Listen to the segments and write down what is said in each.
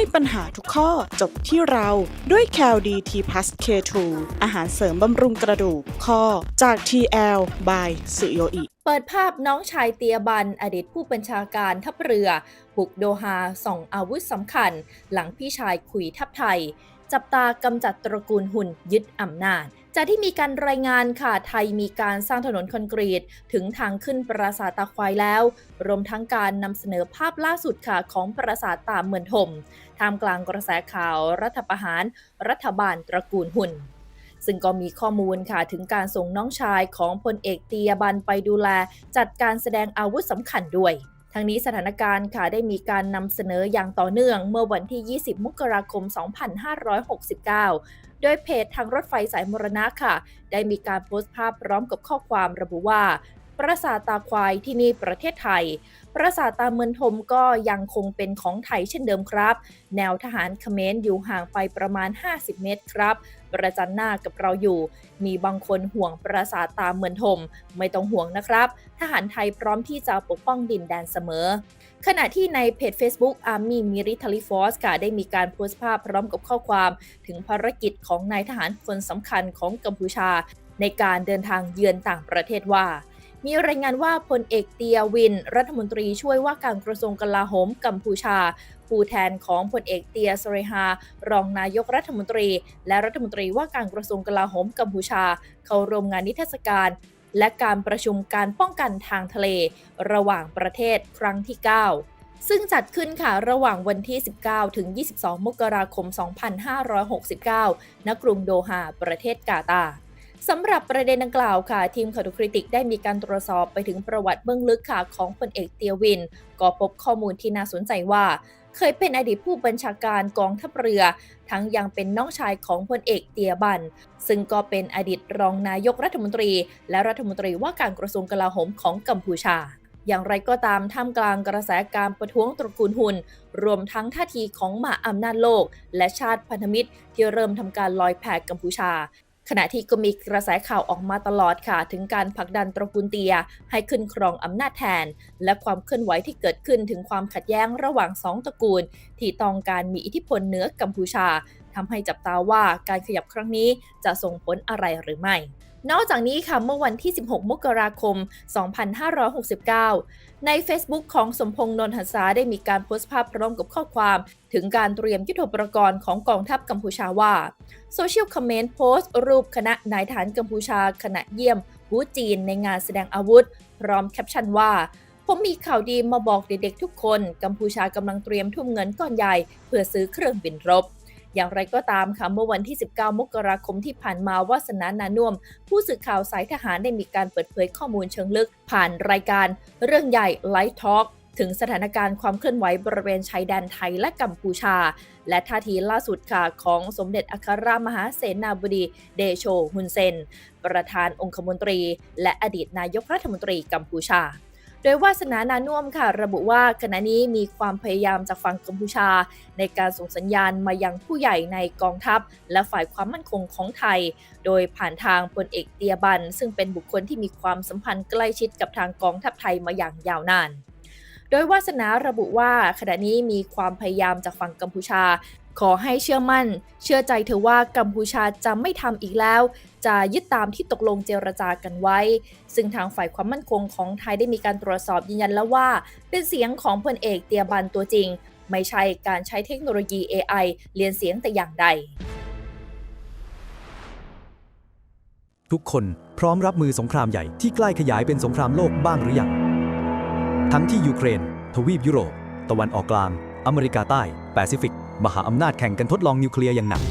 ให้ปัญหาทุกข้อจบที่เราด้วย c a l d t p l u s K2 อาหารเสริมบำรุงกระดูกข้อจาก TL by สุโยอิเปิดภาพน้องชายเตียบัน อดีตผู้บัญชาการทัพเรือ บุกโดฮาส่องอาวุธสำคัญ หลังพี่ชายคุยทัพไทย จับตากำจัดตระกูลหุ่นยึดอำนาจ จากที่มีการรายงานค่ะไทยมีการสร้างถนนคอนกรีต ถึงทางขึ้นปราสาทตาควายแล้ว รวมทั้งการนำเสนอภาพล่าสุดค่ะของปราสาทตามเมือนถมท่ามกลางกระแสข่าวรัฐประหาร รัฐบาลตระกูลหุ่นซึ่งก็มีข้อมูลค่ะถึงการส่งน้องชายของพลเอกเตียบันไปดูแล จัดการแสดงอาวุธสำคัญด้วย ทั้งนี้สถานการณ์ค่ะได้มีการนำเสนออย่างต่อเนื่องเมื่อวันที่ 20 มกราคม 2569 โดยเพจทางรถไฟสายมรณะค่ะ ได้มีการโพสต์ภาพพร้อมกับข้อความระบุว่า ปราสาทตาควายที่นี่ประเทศไทย ปราสาทตาเมือนทมก็ยังคงเป็นของไทยเช่นเดิมครับ แนวทหารเขมรอยู่ห่างไปประมาณ 50 เมตรครับ ประจันหน้ากับเราอยู่ มีบางคนห่วงปราสาทตาเมือนทม ไม่ต้องห่วงนะครับ ทหารไทยพร้อมที่จะปกป้องดินแดนเสมอ ขณะที่ในเพจ Facebook Army Military Force ค่ะได้มีการโพสต์ภาพพร้อมกับข้อความถึงภารกิจของนายทหารคนสำคัญของกัมพูชา ในการเดินทางเยือนต่างประเทศว่า มีรายงานว่าพลเอกเตียวิน รัฐมนตรีช่วยว่าการกระทรวงกลาโหมกัมพูชา ผู้แทนของพลเอกเตียสเรฮารองนายกรัฐมนตรี และรัฐมนตรีว่าการกระทรวงกลาโหมกัมพูชา เข้าร่วมงานนิทรรศการ และการประชุมการป้องกันทางทะเล ระหว่างประเทศครั้งที่ 9ซึ่งจัดขึ้นค่ะระหว่างวันที่ 19 ถึง 22 มกราคม 2569 ณ กรุงโดฮา ประเทศกาตาร์ สำหรับประเด็นดังกล่าวค่ะ ทีมข่าวดูคริติกได้มีการตรวจสอบไปถึงประวัติเบื้องลึกค่ะของพลเอกเตียวิน ก็พบข้อมูลที่น่าสนใจว่า เคยเป็นอดีตผู้บัญชาการกองทัพเรือ ทั้งยังเป็นน้องชายของพลเอกเตียบัน ซึ่งก็เป็นอดีตรองนายกรัฐมนตรี และรัฐมนตรีว่าการกระทรวงกลาโหมของกัมพูชาอย่างไรก็ตามท่ามกลางกระแสการประท้วงตระกูลหุน รวมทั้งท่าทีของมหาอำนาจโลก และชาติพันธมิตรที่เริ่มทำการลอยแพกัมพูชา ขณะที่ก็มีกระแสข่าวออกมาตลอดค่ะ ถึงการผลักดันตระกูลเตียให้ขึ้นครองอำนาจแทน และความเคลื่อนไหวที่เกิดขึ้นถึงความขัดแย้งระหว่างสองตระกูล ที่ต้องการมีอิทธิพลเหนือกัมพูชาทำให้จับตาว่าการขยับครั้งนี้จะส่งผลอะไรหรือไม่ นอกจากนี้ค่ะเมื่อวันที่ 16 มกราคม 2569 ใน Facebook ของสมพงษ์นนทหันษาได้มีการโพสต์ภาพพร้อมกับข้อความ ถึงการเตรียมยุทโธปกรณ์ของกองทัพกัมพูชาว่าโซเชียลคอมเมนต์โพสต์รูปคณะนายทหารกัมพูชาขณะเยี่ยมฮูจีนในงานแสดงอาวุธ พร้อมแคปชั่นว่าผมมีข่าวดีมาบอกเด็กๆทุกคน กัมพูชากำลังเตรียมทุ่มเงินก้อนใหญ่ เพื่อซื้อเครื่องบินรบ อย่างไรก็ตามค่ะเมื่อวันที่ 19 มกราคมที่ผ่านมาวาสนานานุ่ม ผู้สื่อข่าวสายทหารได้มีการเปิดเผยข้อมูลเชิงลึก ผ่านรายการเรื่องใหญ่ Light Talk ถึงสถานการณ์ความเคลื่อนไหวบริเวณชายแดนไทยและกัมพูชา และท่าทีล่าสุดค่ะของสมเด็จอัครามหาเสนาบดีเดโชฮุนเซน ประธานองคมนตรี และอดีตนายกรัฐมนตรีกัมพูชา โดยวาสนานานุ่มค่ะ ระบุว่าขณะนี้มีความพยายามจากฝั่งกัมพูชา ในการส่งสัญญาณมายังผู้ใหญ่ในกองทัพ และฝ่ายความมั่นคงของไทย โดยผ่านทางพลเอกเตียบัน ซึ่งเป็นบุคคลที่มีความสัมพันธ์ใกล้ชิดกับทางกองทัพไทยมาอย่างยาวนาน โดยวาสนาระบุว่าขณะนี้มีความพยายามจากฝั่งกัมพูชา ขอให้เชื่อมั่น เชื่อใจเธอว่ากัมพูชาจะไม่ทำอีกแล้ว จะยึดตามที่ตกลงเจรจากันไว้ ซึ่งทางฝ่ายความมั่นคงของไทยได้มีการตรวจสอบยืนยันแล้วว่า เป็นเสียงของพลเอกเตียบันตัวจริง ไม่ใช่การใช้เทคโนโลยี AI เรียนเสียงแต่อย่างใด ทุกคนพร้อมรับมือสงครามใหญ่ที่ใกล้ขยายเป็นสงครามโลกบ้างหรือยัง ทั้งที่ยูเครน ทวีปยุโรป ตะวันออกกลาง อเมริกาใต้ แปซิฟิก มหาอำนาจแข่งกันทดลองนิวเคลียร์อย่างหนัก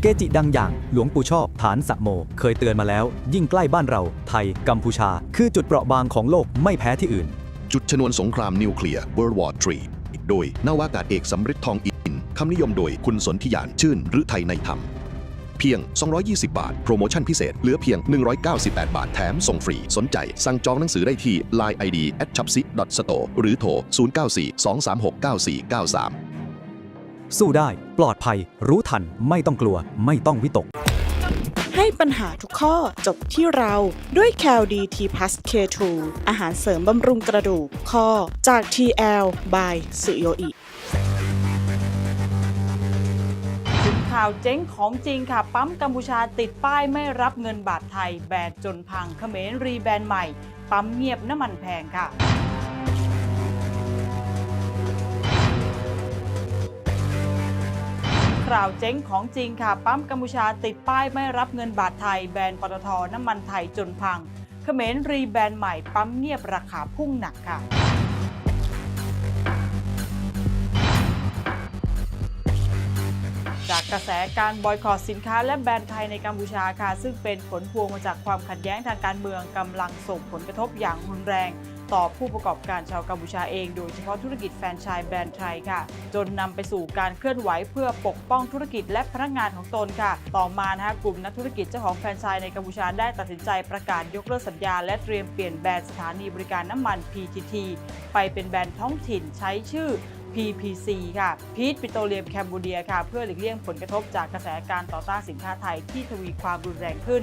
เกจิดังอย่างหลวงปู่ชอบฐานสะโม เคยเตือนมาแล้ว ยิ่งใกล้บ้านเรา ไทย กัมพูชา คือจุดเปราะบางของโลกไม่แพ้ที่อื่น จุดชนวนสงครามนิวเคลียร์ World War III โดยนาวากาศเอกสำริดทองอินคำนิยมโดยคุณสนธิยานชื่นหรือไทยในธรรมเพียง 220 บาท โปรโมชั่นพิเศษ เหลือเพียง 198 บาท แถม ส่งฟรี สนใจ สั่งจองหนังสือได้ที่ Line ID at c h a p s i store หรือโทร 0942369493 สู้ได้ ปลอดภัย รู้ทัน ไม่ต้องกลัว ไม่ต้องวิตก ให้ปัญหาทุกข้อจบที่เราด้วย c a l d t p l u s K2 อาหารเสริมบำรุงกระดูกข้อจาก TL by สุโยอิข่าวเจ๊งของจริงค่ะ ปั๊มกัมพูชาติดป้ายไม่รับเงินบาทไทย แบนจนพังเขมรรีแบรนด์ใหม่ ปั๊มเงียบน้ำมันแพงค่ะ ข่าวเจ๊งของจริงค่ะ ปั๊มกัมพูชาติดป้ายไม่รับเงินบาทไทย แบนปตทน้ำมันไทยจนพังเขมรรีแบรนด์ใหม่ปั๊มเงียบราคาพุ่งหนักค่ะจากกระแสการบอยคอรสินค้าและแบรนด์ไทยในกัมพูชาค่ะ ซึ่งเป็นผลพวงมาจากความขัดแย้งทางการเมืองกำลังส่งผลกระทบอย่างรุนแรง ต่อผู้ประกอบการชาวกัมพูชาเองโดยเฉพาะธุรกิจแฟรนไชส์แบรนด์ไทยค่ะ จนนำไปสู่การเคลื่อนไหวเพื่อปกป้องธุรกิจและพนักงานของตนค่ะ ต่อมานะฮะกลุ่มนักธุรกิจเจ้าของแฟรนไชส์ในกัมพูชาได้ตัดสินใจประกาศยกเลิกสัญญา และเตรียมเปลี่ยนแบรนด์สถานีบริการน้ำมัน PTT ไปเป็นแบรนด์ท้องถิ่นใช้ชื่อ PPC ค่ะพีทปิโตรเลียมแคมบูเดียค่ะ เพื่อหลีกเลี่ยงผลกระทบจากกระแสการต่อต้านสินค้าไทยที่ทวีความรุนแรงขึ้น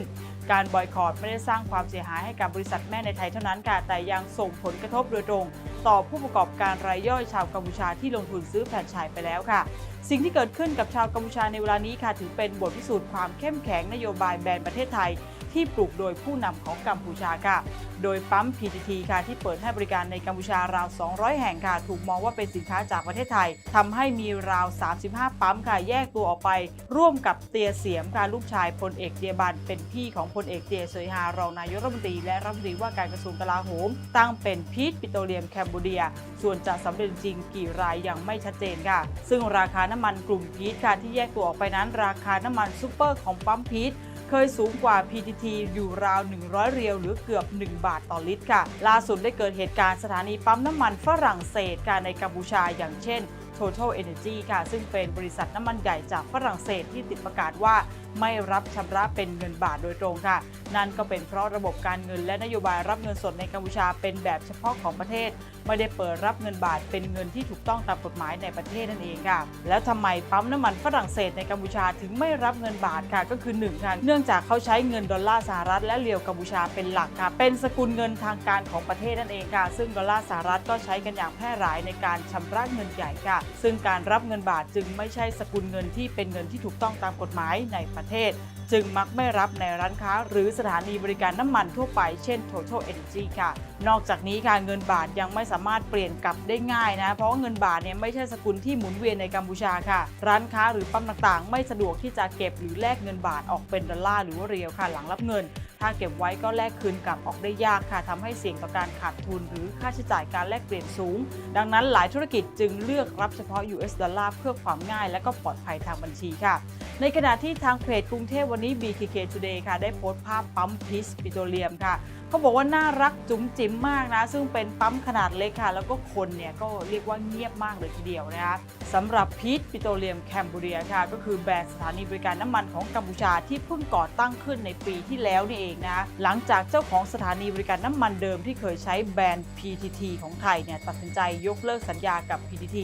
การบอยคอรตไม่ได้สร้างความเสียหายให้กับบริษัทแม่ในไทยเท่านั้นค่ะ แต่ยังส่งผลกระทบโดยตรง ต่อผู้ประกอบการรายย่อยชาวกัมพูชาที่ลงทุนซื้อแฟรนไชส์ไปแล้วค่ะ สิ่งที่เกิดขึ้นกับชาวกัมพูชาในเวลานี้ค่ะถือเป็นบทพิสูจน์ความเข้มแข็งนโยบายแบรนด์ประเทศไทย ที่ปลูกโดยผู้นำของกัมพูชาค่ะ โดยปั๊ม PTT ค่ะที่เปิดให้บริการในกัมพูชาราว 200 แห่งค่ะ ถูกมองว่าเป็นสินค้าจากประเทศไทยทำให้มีราว 35 ปั๊มค่ะแยกตัวออกไป ร่วมกับเตียเสียมค่ะลูกชายพลเอกเตียบัน เป็นพี่ของพลเอกเตียเสยฮารองนายกรัฐมนตรีและรัฐมนตรีว่าการกระทรวงกลาโหม ตั้งเป็นพีทปิโตรเลียมแคมบูเดีย ส่วนจะสำเร็จจริงกี่รายยังไม่ชัดเจนค่ะ ซึ่งราคาน้ำมันกลุ่มพีทค่ะที่แยกตัวออกไปนั้นราคาน้ำมันซูเปอร์ของปั๊มพีท เคยสูงกว่า PTT อยู่ราว 100 เรียวหรือเกือบ 1 บาทต่อลิตรค่ะ ล่าสุดได้เกิดเหตุการณ์สถานีปั๊มน้ำมันฝรั่งเศสการในกัมพูชาอย่างเช่น Total Energy ค่ะ ซึ่งเป็นบริษัทน้ำมันใหญ่จากฝรั่งเศสที่ติดประกาศว่าไม่รับชำระเป็นเงินบาทโดยตรงค่ะ นั่นก็เป็นเพราะระบบการเงินและนโยบายรับเงินสดในกัมพูชาเป็นแบบเฉพาะของประเทศ ไม่ได้เปิดรับเงินบาทเป็นเงินที่ถูกต้องตามกฎหมายในประเทศนั่นเองค่ะ แล้วทำไมปั๊มน้ำมันฝรั่งเศสในกัมพูชาถึงไม่รับเงินบาทค่ะก็คือ1ค่ะเนื่องจากเขาใช้เงินดอลลาร์สหรัฐและเรียวกัมพูชาเป็นหลักค่ะเป็นสกุลเงินทางการของประเทศนั่นเองค่ะ ซึ่งดอลลาร์สหรัฐก็ใช้กันอย่างแพร่หลายในการชำระเงินใหญ่ค่ะ ซึ่งการรับเงินบาทจึงไม่ใช่สกุลเงินที่เป็นเงินที่ถูกต้องตามกฎหมายในประเทศ จึงมักไม่รับในร้านค้า หรือสถานีบริการน้ำมันทั่วไปเช่น Total Energy ค่ะ นอกจากนี้ค่ะเงินบาทยังไม่สามารถเปลี่ยนกลับได้ง่ายนะ เพราะว่าเงินบาทเนี่ยไม่ใช่สกุลที่หมุนเวียนในกัมพูชาค่ะ ร้านค้าหรือปั๊มต่างๆ ไม่สะดวกที่จะเก็บหรือแลกเงินบาทออกเป็นดอลลาร์หรือว่าเรียวค่ะ หลังรับเงิน ถ้าเก็บไว้ก็แลกคืนกลับออกได้ยากค่ะทำให้เสี่ยงต่อการขาดทุน หรือค่าใช้จ่ายการแลกเปลี่ยนสูง ดังนั้นหลายธุรกิจจึงเลือกรับเฉพาะ US ดอลลาร์เพื่อความง่าย และก็ปลอดภัยทางบัญชีค่ะ ในขณะที่ทางเพจกรุงเทพวันนี้ BTK Today ค่ะ ได้โพสต์ภาพปั๊มพิสปิโตรเลียมค่ะ เขาบอกว่าน่ารักจุ๋มจิ๋มมากนะ ซึ่งเป็นปั๊มขนาดเล็กค่ะ แล้วก็คนเนี่ยก็เรียกว่าเงียบมากเลยทีเดียวนะคะสำหรับพีทปิโตรเลียมแคมบูเรียค่ะ ก็คือแบรนด์สถานีบริการน้ำมันของกัมพูชาที่เพิ่งก่อตั้งขึ้นในปีที่แล้วนี่เองนะ หลังจากเจ้าของสถานีบริการน้ำมันเดิมที่เคยใช้แบรนด์ PTT ของไทยเนี่ยตัดสินใจยกเลิกสัญญากับ PTT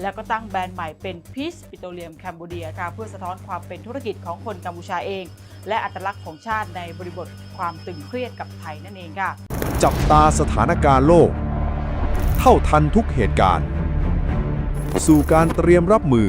แล้วก็ตั้งแบรนด์ใหม่เป็น Peace Petroleum Cambodia ค่ะเพื่อสะท้อนความเป็นธุรกิจของคนกัมพูชาเอง และอัตลักษณ์ของชาติในบริบท ความตึงเครียดกับไทยนั่นเองค่ะ จับตาสถานการณ์โลก เท่าทันทุกเหตุการณ์ สู่การเตรียมรับมือ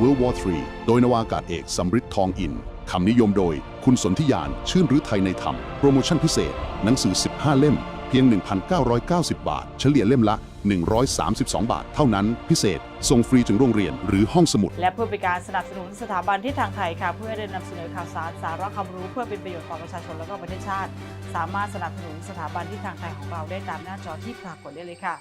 World War III โดยนวากาศเอกสำริดทองอินคำนิยมโดยคุณสนธิยาน ชื่นฤทัยในธรรม โปรโมชั่นพิเศษ หนังสือ 15 เล่ม เพียง 1,990 บาท เฉลี่ยเล่มละ 132 บาท เท่านั้นพิเศษ ส่งฟรีถึงโรงเรียนหรือห้องสมุด และเพื่อเป็นการสนับสนุนสถาบันที่ทางไทยค่ะ เพื่อได้นำเสนอข่าวสารสาระความรู้เพื่อเป็นประโยชน์ต่อประชาชนและก็ประเทศชาติ สามารถสนับสนุนสถาบันที่ทางไทยของเราได้ตามหน้าจอที่ปรากฏได้เลยค่ะ